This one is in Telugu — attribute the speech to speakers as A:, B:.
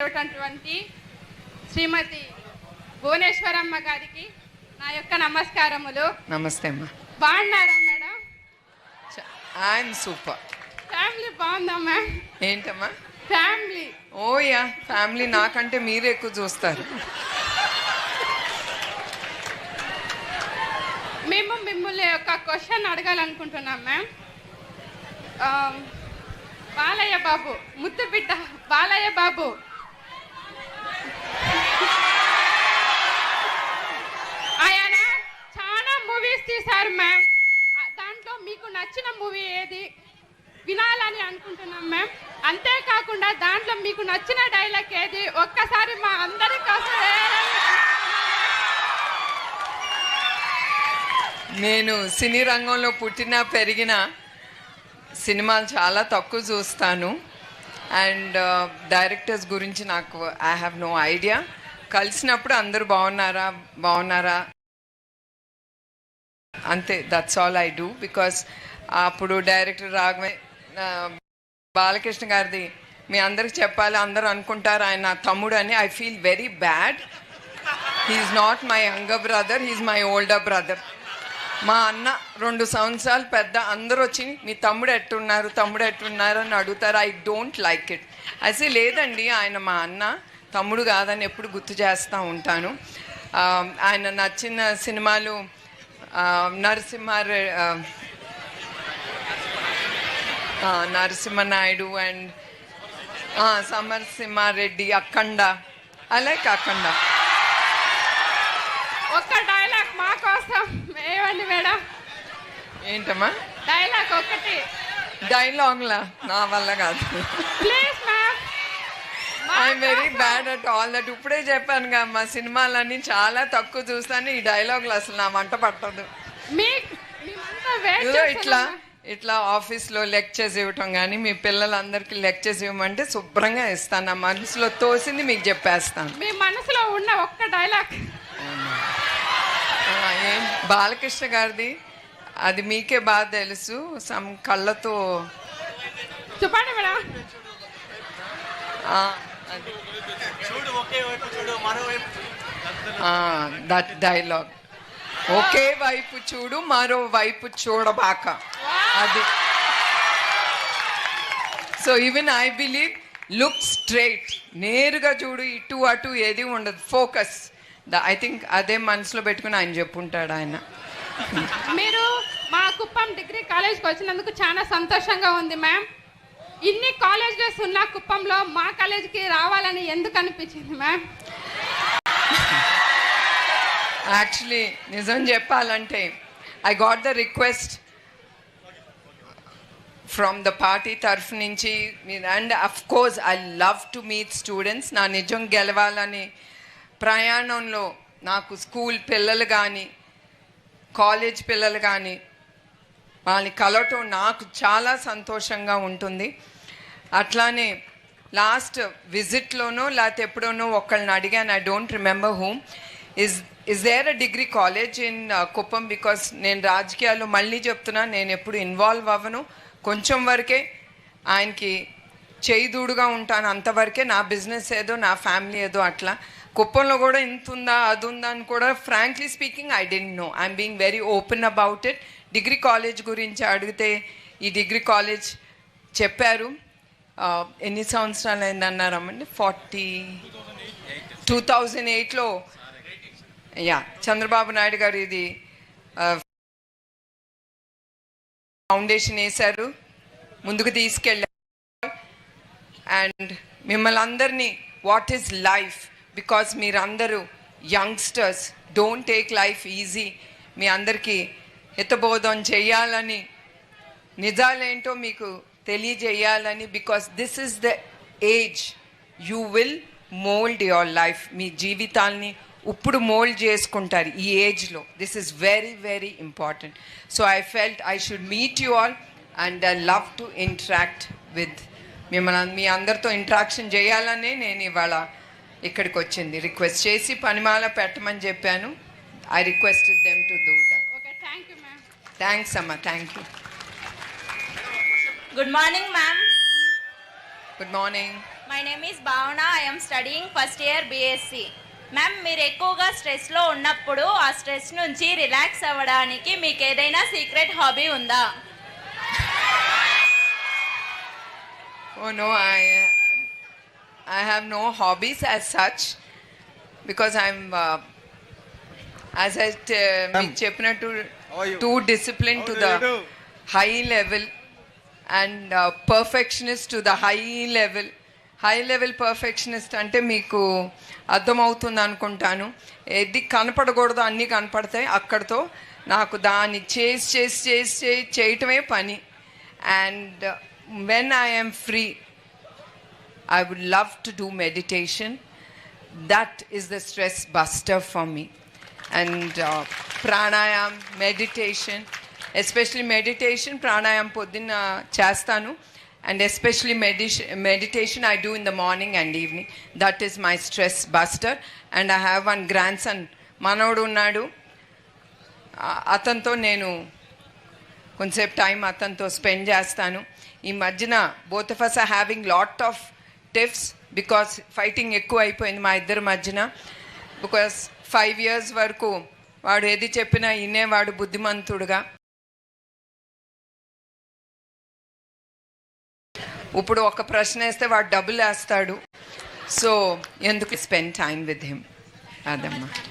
A: ఉన్నటువంటి శ్రీమతి భువనేశ్వరమ్మ గారికి నా యొక్క నమస్కారములు.
B: నమస్తే అమ్మా.
A: బాగున్నారా మేడం?
B: I'm super.
A: ఫ్యామిలీ బాగుందా మ్యామ్
B: ఏంటమ్మా?
A: ఫ్యామిలీ
B: ఓ యా ఫ్యామిలీ నాకంటే మీరే ఎక్కువ చూస్తారు.
A: మేము మిమ్మల్ని ఒక క్వశ్చన్ అడగాలనుకుంటున్నాం మ్యామ్ ఆ, బాలయ్య బాబు ముద్దు బిడ్డ బాలయ్య బాబు. ఆయన చాలా మూవీస్ తీశారు మ్యామ్ దాంట్లో మీకు నచ్చిన మూవీ ఏది? వినాలని అనుకుంటున్నాం మ్యామ్ అంతేకాకుండా దాంట్లో మీకు నచ్చిన డైలాగ్ ఏది? ఒక్కసారి మా అందరి కోసం
B: నేను సినీ రంగంలో పుట్టిన పెరిగిన సినిమాలు చాలా తక్కువ చూస్తాను. అండ్ డైరెక్టర్స్ గురించి నాకు ఐ హ్యావ్ నో ఐడియా కలిసినప్పుడు అందరూ బాగున్నారా? బాగున్నారా? అంతే that's all I do because అప్పుడు డైరెక్టర్ రాఘవే బాలకృష్ణ గారిది మీ అందరికి చెప్పాలి అందరూ అనుకుంటారు ఆయన నా తమ్ముడు అని I feel very bad he's not my younger brother he's my older brother మా అన్న రెండు సంవత్సరాలు పెద్ద అందరూ వచ్చి మీ తమ్ముడు ఎట్టున్నారు తమ్ముడు ఎట్టున్నారు? అని అడుగుతారు. ఐ డోంట్ లైక్ ఇట్ అయితే లేదండి ఆయన మా అన్న తమ్ముడు కాదని ఎప్పుడు గుర్తు చేస్తూ ఉంటాను. ఆయన నచ్చిన సినిమాలు నరసింహారె నరసింహనాయుడు అండ్ సమరసింహారెడ్డి అఖండ అలాగే అఖండ
A: ఒక్క డైలాగ్ మా కోసం ఏమండి మేడం?
B: ఏంటమ్మా?
A: డైలాగ్ ఒకటి.
B: డైలాగ్లా నా వల్ల కాదు.
A: Please
B: I'm very bad at all that ఇప్పుడే చెప్పాను కదా మా సినిమాలన్నీ చాలా తక్కువ చూస్తాను ఈ డైలాగులు అసలు నా వంట పట్టదు. ఇట్లా ఇట్లా ఆఫీస్లో లెక్చర్స్ ఇవ్వటం కానీ మీ పిల్లలందరికీ లెక్చర్స్ ఇవ్వమంటే శుభ్రంగా ఇస్తాను నా మనసులో తోసింది మీకు చెప్పేస్తాను.
A: మీ మనసులో ఉన్న ఒక్క డైలాగ్
B: ఏం బాలకృష్ణ గారిది అది మీకే బాగా తెలుసు. సమ్ కళ్ళతో
A: చెప్పండి మేడం.
B: దట్ డైలాగ్ ఒకే వైపు చూడు మరో వైపు చూడబాక. అది. So even I believe look straight నేరుగా చూడు ఇటు అటు ఏది ఉండదు. ఫోకస్ ఐ థింక్ అదే మనసులో పెట్టుకుని ఆయన చెప్పుంటాడు ఆయన.
A: మీరు మా కుప్పం డిగ్రీ కాలేజ్కి వచ్చినందుకు చాలా సంతోషంగా ఉంది మ్యామ్ ఇన్ని కాలేజెస్ ఉన్న కుప్పంలో మా కాలేజీకి రావాలని ఎందుకు అనిపించింది మ్యామ్
B: యాక్చువల్లీ నిజం చెప్పాలంటే I got the request from the party తరఫు నుంచి. And of course I love to meet students నా నిజం గెలవాలని ప్రయాణంలో నాకు స్కూల్ పిల్లలు కానీ కాలేజ్ పిల్లలు కానీ వాళ్ళని కలవటం నాకు చాలా సంతోషంగా ఉంటుంది. అట్లానే లాస్ట్ విజిట్లోనో లేకపోతే ఎప్పుడోనో ఒకళ్ళని అడిగాను I don't remember whom is is there a degree college in Kuppam because నేను రాజకీయాలు మళ్ళీ చెప్తున్నా నేను ఎప్పుడు ఇన్వాల్వ్ అవ్వను. కొంచెం వరకే ఆయనకి చేయిదూడుగా ఉంటాను. అంతవరకే నా బిజినెస్ ఏదో నా ఫ్యామిలీ ఏదో అట్లా. కుప్పంలో కూడా ఇంత ఉందా అది ఉందా అని కూడా frankly speaking I don't know I'm being very open about it degree college గురించి అడిగితే ఈ డిగ్రీ కాలేజ్ చెప్పారు. ఎన్ని సంవత్సరాలు అయిందన్నారమ్మండి ఫార్టీ టూ థౌజండ్ ఎయిట్లో. యా చంద్రబాబు నాయుడు గారు ఇది ఫౌండేషన్ వేశారు. ముందుకు తీసుకెళ్ళారు. అండ్ మిమ్మల్ని అందరినీ వాట్ ఈస్ లైఫ్? బికాస్ మీరందరూ youngsters. Don't take life easy. మీ అందరికీ హితబోధం చేయాలని నిజాలేంటో మీకు తెలియజేయాలని because this is the age you will mould your life మీ జీవితాల్ని ఇప్పుడు మోల్డ్ చేసుకుంటారు ఈ ఏజ్లో this is very very important so I felt I should meet you all and I love to interact with మిమ్మల్ని మీ అందరితో ఇంటరాక్షన్ చేయాలనే నేను ఇవాళ ఇక్కడికి వచ్చింది. రిక్వెస్ట్ చేసి పనిమాల పెట్టమని చెప్పాను. I requested
A: them to do that
B: thanks అమ్మా thank you
C: good morning ma'am
B: good morning
C: my name is Bhavana I am studying first year BSc ma'am మీరు ఎక్కువగా స్ట్రెస్లో ఉన్నప్పుడు ఆ స్ట్రెస్ నుంచి రిలాక్స్ అవ్వడానికి మీకు ఏదైనా సీక్రెట్ హాబీ ఉందా
B: Oh no, I I have no hobbies as such because I'm uh, as I మీకు చెప్పినట్టు the
D: you do?
B: high level and uh, perfectionist to the high level. High level perfectionist అంటే మీకు అర్థమవుతుంది అనుకుంటాను ఏది కనపడకూడదు అన్నీ కనపడతాయి అక్కడితో నాకు దాన్ని చేసి చేసి చేసి చేసి చేయటమే పని and when I'm free I would love to do meditation. That is the stress buster for me. And uh, pranayam, meditation, especially meditation, pranayam పొద్దున్న చేస్తాను and especially meditation, meditation I do in the morning and evening. That is my stress buster. And I have one grandson, మనోడు ఉన్నాడు ఆ- అతనితో నేను కొంతసేపు టైం అతనితో స్పెండ్ చేస్తాను ఈ మధ్యన both of us are having lot of tips because fighting ఎక్కువ అయిపోయింది మా ఇద్దరి మధ్యన బికాస్ ఫైవ్ ఇయర్స్ వరకు వాడు ఏది చెప్పినా వినేవాడు బుద్ధిమంతుడుగా. ఇప్పుడు ఒక ప్రశ్న వేస్తే వాడు డబ్బులు వేస్తాడు. సో ఎందుకు స్పెండ్ టైం విత్ హిమ్ అదమ్మా.